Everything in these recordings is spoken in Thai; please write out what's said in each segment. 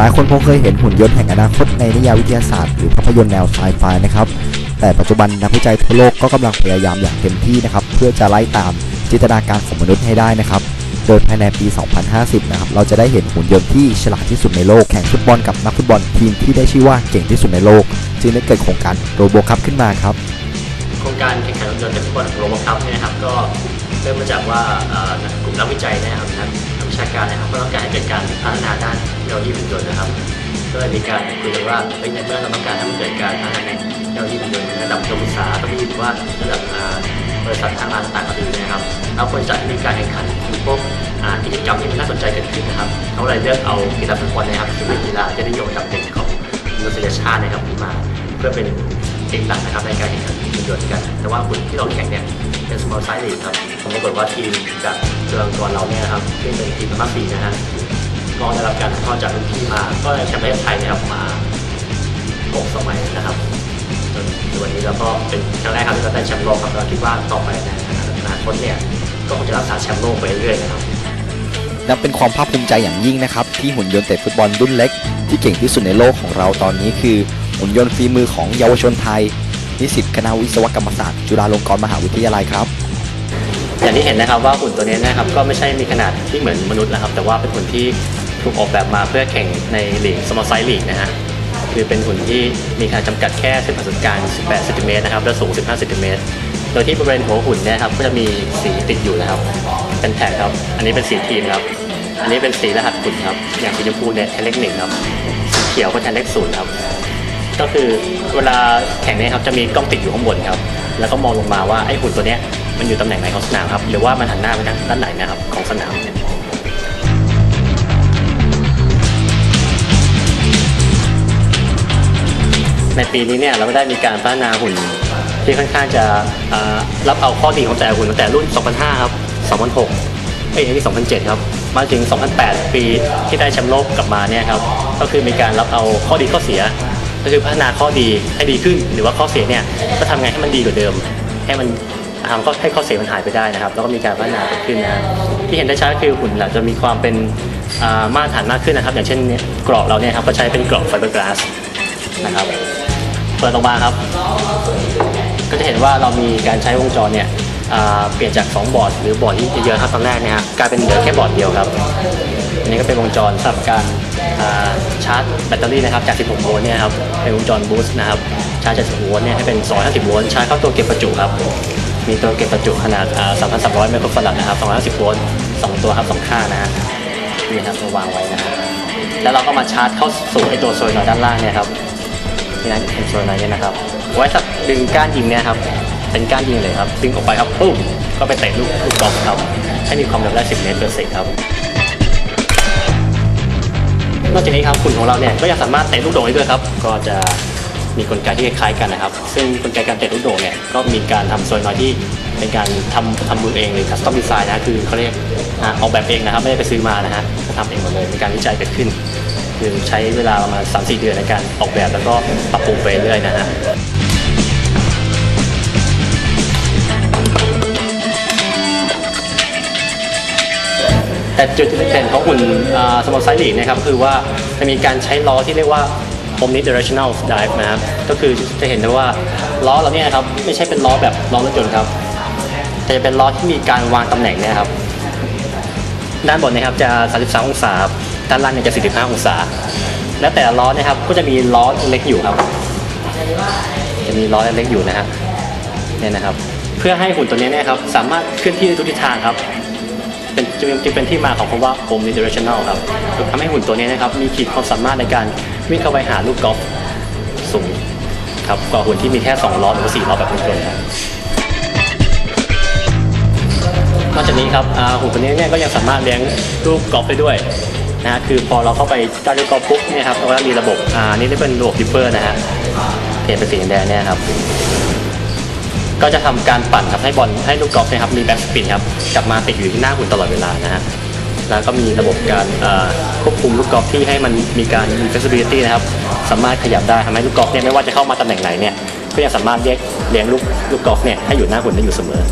หลายคนคงเคยเห็นหุ่นยนต์แห่งอนาคตในนิยายวิทยาศาสตร์หรือภาพยนตร์แนวไซไฟนะครับ แต่ปัจจุบันนักวิจัยทั่วโลกก็กำลังพยายามอย่างเต็มที่นะครับเพื่อจะไล่ตามจินตนาการของมนุษย์ให้ได้นะครับ โดยภายในปี 2050 นะครับ เราจะได้เห็นหุ่นยนต์ที่ฉลาดที่สุดในโลกแข่งฟุตบอลกับนักฟุตบอลทีมที่ได้ชื่อว่าเก่งที่สุดในโลก จึงได้เกิดโครงการโรโบคัพขึ้นมาครับ โครงการแข่งขันรถยนต์ฟุตบอลของโรบอคัพเนี่ยนะครับก็เริ่มมาจากว่ากลุ่มนักวิจัยนะครับนักนัก วิชาการนะครับก็ต้องการให้เกิดการพัฒนาด้านเทคโนโลยีหุ่นยนต์นะครับก็เลยมีการคุยกันว่าเฮ้ยในเมื่อเราต้องการให้มันเกิดการพัฒนาเทคโนโลยีหุ่นยนต์ระดับอุตสาหก็มีว่าระดับอ่าบริษัททางร้านต่างๆก็ดีนะครับเราควรจะมีการแข่งขันมีพวกอ่ากิจกรรมที่มันน่าสนใจเกิดขึ้นนะครับเขาเลยเลือกเอากีฬาฟุตบอลนะครับซึ่งเป็นกีฬาที่นิยมอัดับหนึ่งของมนุษยชาตินะครับนี้มาเพื่อเป็นเอกหลักนะครับในการแข่งขันหุ่นยนต์กัน แต่ว่าหุ่นที่เราแข่งเนี่ยเป็น small size league ครับ ผมปรากฏว่าทีมจากเจืองตัวเราเนี่ยนะครับซึ่งเป็นทีมมาปีนะฮะก็ได้รับการถ่ายทอดจากรุ่นพี่มา ก็ได้แชมป์ประเทศไทยนะครับมา6สมัยนะครับจนในวันนี้เราก็เป็นครั้งแรกครับที่เราได้แชมป์โลกครับเราคิดว่าต่อไปในอนาคตเนี่ยก็คงจะรักษาแชมป์โลกไปเรื่อยๆนะครับนับเป็นความภาคภูมิใจอย่างยิ่งนะครับ ที่หุ่นยนต์เตะฟุตบอลรุ่นเล็ก ที่เก่งที่สุดในโลกของเราตอนนี้คือหุ่นยนต์ฝีมือของเยาวชนไทย นิสิตคณะวิศวกรรมศาสตร์จุฬาลงกรณ์มหาวิทยาลัยครับ ที่เห็นนะครับว่าหุ่นตัวนี้นะครับก็ไม่ใช่มีขนาดที่เหมือนมนุษย์นะครับ แต่ว่าเป็นหุ่นที่ถูกออกแบบมาเพื่อแข่งในลีกสมอลไซส์ลีกนะฮะคือเป็นหุ่นที่มีขนาดจำกัดแค่เส้นผ่าศูนย์กลาง 18ซนติเมตรนะครับและสูง 15ซนติเมตรโดยที่บริเวณหัวหุ่นเนี่ยครับก็จะมีสีติดอยู่นะครับเป็นแท็กครับ อันนี้เป็นสีทีมครับ อันนี้เป็นสีรหัสหุ่นครับ อย่างสีชมพูเนี่ยแทนเลขหนึ่งครับสีเขียวก็แทนเลขศูนย์ครับก็คือเวลาแข่งเนี่ยครับจะมีกล้องติดอยู่ข้างบนครับ แล้วก็มองลงมาว่าไอ้หุ่นตัวเนี้ย มันอยู่ตำแหน่งไหนของสนามครับ หรือว่ามันหันหน้าไปทางด้านไหนนะครับของสนามเนี่ยในปีนี้เนี่ยเราก็ได้มีการพัฒนาหุ่นที่ค่อนข้างจะอ่ารับเอาข้อดีของแต่ละหุ่นตั้งแต่รุ่น 2005 ครับ 2006 เอ้ยอันนี้2007 ครับ มาถึง 2008 ปีที่ได้แชมป์โลกกลับมาเนี่ยครับ ก็คือมีการรับเอาข้อดีข้อเสีย ก็คือพัฒนาข้อดีให้ดีขึ้น หรือว่าข้อเสียเนี่ยก็ทำไงให้มันดีกว่าเดิม ให้มัน ทำก็ให้ข้อเสียมันหายไปได้นะครับ แล้วก็มีการพัฒนาเกิดขึ้นนะที่เห็นได้ชัดคือหุ่นเราจะมีความเป็นมาตรฐานมากขึ้นนะครับ อย่างเช่นเนี่ยกรอบเราเนี่ยครับก็ใช้เป็นกรอบไฟเบอร์กลาสนะครับเปิดออกมาครับ ก็จะเห็นว่าเรามีการใช้วงจรเนี่ยเปลี่ยนจาก 2 บอร์ดหรือบอร์ดที่เยอะครับตอนแรกเนี่ยฮะกลายเป็นเหลือแค่บอร์ดเดียวครับอันนี้ก็เป็นวงจรสำหรับการาชาร์จแบตเตอรี่นะครับจาก 16 โวลต์เนี่ยครับเป็นวงจรบูสต์นะครับชาร์จจาก16โวลต์เนี่ยให้เป็น 250 โวลต์ชาร์จเข้าตัวเก็บประจุครับ มีตัวเก็บประจุขนาด 3,300 ไมโครฟาราดนะครับ 250 โวลต์สองตัวครับสองข้างนะฮะนี่ครับมาวางไว้นะฮะแล้วเราก็มาชาร์จเข้าสู่ไอตัวโซลนอยด์ด้านล่างเนี่ยครับนี่นะเป็นโซนนี้นะครับ ไว้สักดึงก้านยิงเนี่ยครับ เป็นก้านยิงเลยครับ ดึงออกไปครับปุ๊บ ก็ไปเตะลูกลูกกอล์ฟครับ ให้มีความเร็วได้ 10 เมตรเปอร์เซ็นต์ครับนอกจากนี้ครับหุ่นของเราเนี่ยก็ยังสามารถเตะลูกโด่งได้ด้วยครับ ก็จะ มีกลไกที่คล้ายกันนะครับ ซึ่งกลไกการเตะลูกโด่งเนี่ยก็มีการทำโซนน้อยที่เป็นการทำทำมือเองหรือคัสตอมดีไซน์นะคือเขาเรียกอออกแบบเองนะครับไม่ได้ไปซื้อมานะฮะทำเองหมดเลยมีการวิจัยเกิดขึ้น คือใช้เวลาประมาณ3-4 เดือนในการออกแบบแล้วก็ปรับปรุงไปเรื่อยนะฮะแต่จุดเด่นของหุ่นสมอลไซส์ลีกนะครับคือว่าจะมีการใช้ล้อที่เรียกว่า omnidirectional drive นะครับก็คือจะเห็นได้ว่าล้อเราเนี่ยนะครับไม่ใช่เป็นล้อแบบล้อรถยนต์ครับแต่จะเป็นล้อที่มีการวางตำแหน่งเนะครับด้านบนนะครับจะ 33 องศา ด้านล่างเนี่ยจะ 45 องศา และแต่ละล้อนะครับก็จะมีล้อเล็กอยู่ครับ จะมีล้อเล็กอยู่นะฮะเนี่ยนะครับ เพื่อให้หุ่นตัวนี้นะครับสามารถเคลื่อนที่ได้ทุกทิศทางครับเป็นจึงเป็นที่มาของคำว่า omnidirectional ครับทำให้หุ่นตัวนี้นะครับมีขีดความสามารถในการ วิ่งเข้าไปหาลูกกอล์ฟสูงครับกว่าหุ่นที่มีแค่2ล้อหรือว่า4ล้อแบบรถยนครับนอกจากนี้ครับหุ่นตัวนี้เนี่ยก็ยังสามารถเลี้ยงลูกกอล์ฟได้ด้วยนะฮะคือพอเราเข้าไปใต้ลูกกอล์ฟปุ๊บเนี่ยครับเราก็มีระบบอ่านี่เป็นระบบดิปเปอร์นะฮะเห็นเป็นสีแดงเนี่ยครับก็จะทำการปั่นครับให้บอลให้ลูกกอล์ฟนะครับมีแบ็กสปินครับกลับมาติดอยู่ที่หน้าหุ่นตลอดเวลานะฮะ แล้วก็มีระบบการควบคุมลูกกอล์ฟที่ให้มันมีการมี flexibility นะครับ สามารถขยับได้ทำให้ลูกกอล์ฟเนี่ยไม่ว่าจะเข้ามาตำแหน่งไหนเนี่ยก็ยังสามารถเรียกเลี้ยงลูกลูกกอล์ฟเนี่ยให้อยู่หน้าหุ่นได้อยู่เสมอ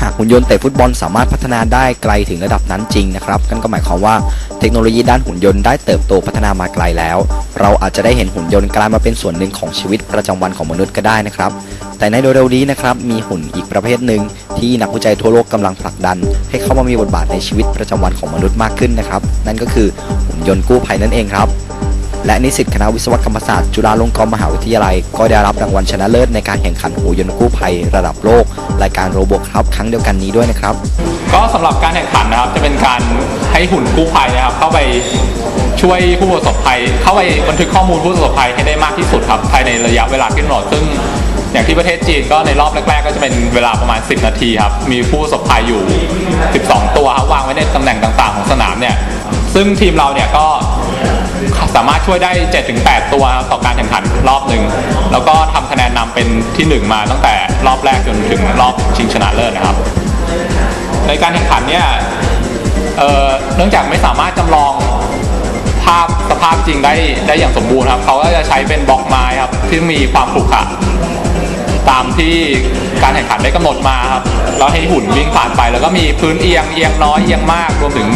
หากหุ่นยนต์เตะฟุตบอลสามารถพัฒนาได้ไกลถึงระดับนั้นจริงนะครับนั่นก็หมายความว่าเททคโนโลยีด้านหุ่นยนต์ได้เติบโตพัฒนามาไกลแล้ว เราอาจจะได้เห็นหุ่นยนต์กลายมาเป็นส่วนหนึ่งของชีวิตประจำวันของมนุษย์ก็ได้นะครับ แต่ในเร็วๆนี้นะครับมีหุ่นอีกประเภทหนึ่งที่นักวิจัยทั่วโลกกำลังผลักดัน ให้เข้ามามีบทบาทในชีวิตประจำวันของมนุษย์มากขึ้นนะครับ นั่นก็คือหุ่นยนต์กู้ภัยนั่นเองครับ และนิสิตคณะวิศวกรรมศาสตร์จุฬาลงกรณ์มหาวิทยาลัย ก็ได้รับรางวัลชนะเลิศในการแข่งขันหุ่นยนต์กู้ภัยระดับโลกรายการโรบอทครับครั้งเดียวกันนี้ด้วยนะครับ ก็สำหรับการแข่งขันนะครับจะเป็นการให้หุ่นกู้ภัยนะครับเข้าไปช่วยผู้ประสบภัย เข้าไปบันทึกข้อมูลผู้ประสบภัยให้ได้มากที่สุดครับภายในระยะเวลาที่กำหนดซึ่ง อย่างที่ประเทศจีนก็ในรอบแรกๆ ก็จะเป็นเวลาประมาณ 10 นาทีครับ มีผู้สบภัยอยู่ 12 ตัวครับวางไว้ในตำแหน่งต่างๆ ของสนามเนี่ย ซึ่งทีมเราเนี่ยก็สามารถช่วยได้ 7-8 ตัวต่อการแข่งขันรอบหนึ่ง แล้วก็ทำคะแนนนำเป็นที่ 1 มาตั้งแต่รอบแรกจนถึงรอบชิงชนะเลิศนะครับ ในการแข่งขันเนี่ยเอ่อเนื่องจากไม่สามารถจำลองภาพสภาพจริงได้ได้อย่างสมบูรณ์ครับ เขาก็จะใช้เป็นบล็อกไม้ครับที่มีความขรุขระ ตามที่การแข่งขันได้กำหนดมาครับแล้วให้หุ่นวิ่งผ่านไป แล้วก็มีพื้นเอียงเอียงน้อยเอียงมากรวมถึง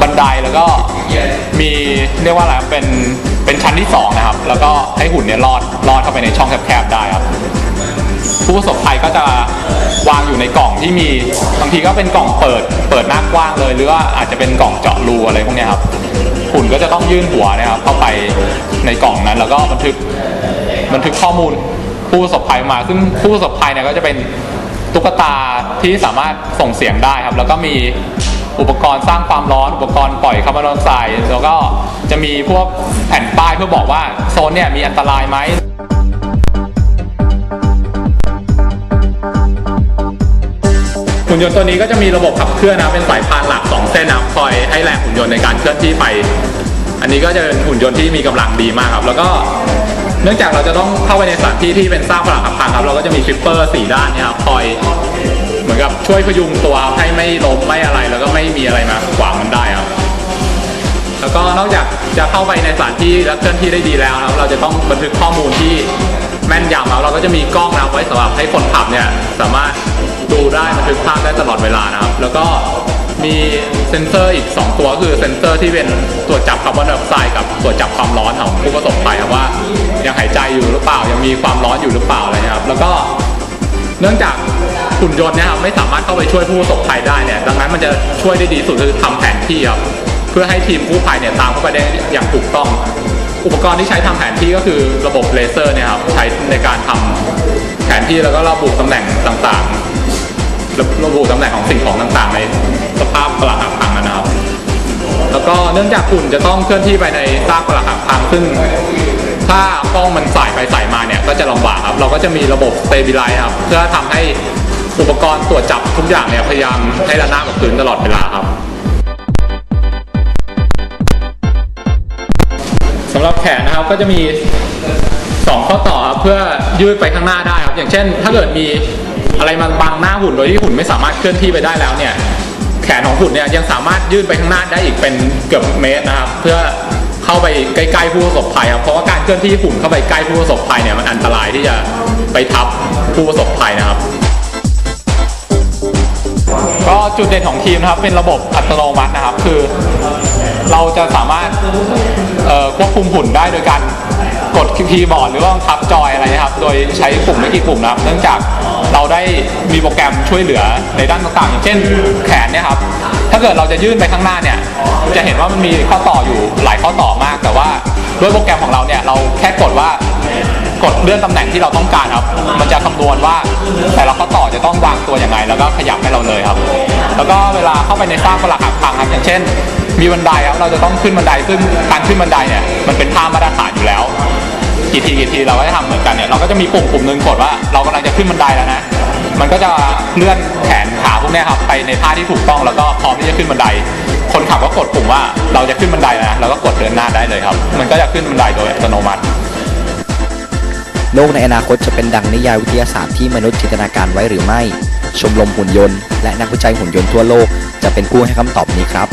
บันไดแล้วก็มีเรียกว่าอะไรครับเป็นเป็นชั้นที่สองนะครับ แล้วก็ให้หุ่นเนี่ยลอดลอดเข้าไปในช่องแคบๆได้ครับผู้ประสบภัยก็จะวางอยู่ในกล่องที่มีบางทีก็เป็นกล่องเปิด เปิดหน้ากว้างเลย หรือว่าอาจจะเป็นกล่องเจาะรูอะไรพวกนี้ครับหุ่นก็จะต้องยื่นหัวนะครับเข้าไปในกล่องนั้น แล้วก็บันทึกบันทึกข้อมูล ผู้ประสบภัยมา ซึ่งผู้ประสบภัยเนี่ยก็จะเป็นตุ๊กตาที่สามารถส่งเสียงได้ครับ แล้วก็มีอุปกรณ์สร้างความร้อน อุปกรณ์ปล่อยคาร์บอนไดออกไซด์แล้วก็จะมีพวกแผ่นป้ายเพื่อบอกว่าโซนเนี่ยมีอันตรายไหมหุ่นยนต์ตัวนี้ก็จะมีระบบขับเคลื่อนนะเป็นสายพานหลัก 2 เส้นนะครับคอยให้แรงหุ่นยนต์ในการเคลื่อนที่ไป อันนี้ก็จะเป็นหุ่นยนต์ที่มีกำลังดีมากครับ แล้วก็ เนื่องจากเราจะต้องเข้าไปในสถานที่ที่เป็นซากปรักหักพังครับเราก็จะมีฟิปเปอร์สี่ด้านเนี่ยครับคอยเหมือนกับช่วยพยุงตัวให้ไม่ล้มไม่อะไรแล้วก็ไม่มีอะไรมาขวางมันได้ครับแล้วก็นอกจากจะเข้าไปในสถานที่และเคลื่อนที่ได้ดีแล้วครับเราจะต้องบันทึกข้อมูลที่แม่นยำแล้วเราก็จะมีกล้องนะครับไว้สำหรับให้คนขับเนี่ยสามารถดูได้บันทึกภาพได้ตลอดเวลานะครับ แล้วก็มีเซ็นเซอร์อีก 2 ตัวคือเซ็นเซอร์ที่เป็นตรวจจับคาร์บอนไดออกไซด์กับ รือเปล่า ยังมีความร้อนอยู่หรือเปล่าอะไรนะครับ แล้วก็เนื่องจากหุ่นยนต์เนี่ยครับไม่สามารถเข้าไปช่วยผู้ประสบภัยได้เนี่ยดังนั้นมันจะช่วยได้ดีสุดคือทำแผนที่ครับเพื่อให้ทีมกู้ภัยเนี่ยตามเข้าไปได้อย่างถูกต้อง อุปกรณ์ที่ใช้ทำแผนที่ก็คือระบบเลเซอร์เนี่ยครับใช้ในการทำแผนที่แล้วก็ระบุตำแหน่งต่างๆ ระบุตำแหน่งของสิ่งของต่างๆ ในสภาพปรักหักพังนะครับ แล้วก็เนื่องจากหุ่นจะต้องเคลื่อนที่ไปในซากปรักหักพังซึ่ง ถ้ากล้องมันสายไปสายมาเนี่ยก็จะลำบากครับ เราก็จะมีระบบ stabilize ครับ เพื่อทำให้อุปกรณ์ตรวจจับทุกอย่างเนี่ยพยายามให้ระนาบกับพื้นตลอดเวลาครับสำหรับแขนนะครับก็จะมี 2 ข้อต่อครับเพื่อยืดไปข้างหน้าได้ครับ อย่างเช่น ถ้าเกิดมีอะไรมาบังหน้าหุ่นโดยที่หุ่นไม่สามารถเคลื่อนที่ไปได้แล้วเนี่ยแขนของหุ่นเนี่ยยังสามารถยื่นไปข้างหน้าได้อีกเป็นเกือบเมตรนะครับ เพื่อ เข้าไปใกล้ๆผู้ประสบภัยครับเพราะว่าการเคลื่อนที่หุ่นเข้าไปใกล้ผู้ประสบภัยเนี่ยมันอันตรายที่จะไปทับผู้ประสบภัยนะครับ ก็จุดเด่นของทีมนะครับเป็นระบบอัตโนมัตินะครับ คือ เราจะสามารถควบคุมหุ่นได้โดยการกดคีย์บอร์ดหรือว่าบังคับจอยอะไรนะครับ โดยใช้ปุ่มไม่กี่ปุ่มนะครับ เนื่องจาก เราได้มีโปรแกรมช่วยเหลือในด้านต่างๆ อย่างเช่นแขนเนี่ยครับ ถ้าเกิดเราจะยื่นไปข้างหน้าเนี่ย จะเห็นว่ามันมีข้อต่ออยู่หลายข้อต่อมาก แต่ว่าด้วยโปรแกรมของเราเนี่ยเราแค่กดว่ากดเลื่อนตำแหน่งที่เราต้องการครับ มันจะคำนวณว่าแต่ละข้อต่อจะต้องวางตัวยังไง แล้วก็ขยับให้เราเลยครับ แล้วก็เวลาเข้าไปในสร้างปรักหักพังครับอย่างเช่น มีบันไดครับ เราจะต้องขึ้นบันไดซึ่งการขึ้นบันไดเนี่ยมันเป็นท่ามาตรฐานอยู่แล้ว กี่ทีกี่ทีเราก็จะทำเหมือนกันเนี่ยเราก็จะมีปุ่มปุ่มหนึ่งกดว่าเรากำลังจะขึ้นบันไดแล้วนะ มันก็จะเลื่อนแขนขาพวกเนี้ยครับไปในท่าที่ถูกต้องแล้วก็พร้อมที่จะขึ้นบันได คนขับก็กดปุ่มว่าเราจะขึ้นบันไดแล้วนะแล้วก็กดเดินหน้าได้เลยครับ มันก็จะขึ้นบันไดโดยอัตโนมัติ โลกในอนาคตจะเป็นดังนิยายวิทยาศาสตร์ที่มนุษย์จินตนาการไว้หรือไม่ ชมรมหุ่นยนต์ และนักวิจัยหุ่นยนต์ทั่วโลกจะเป็นผู้ให้คำตอบนี้ครับ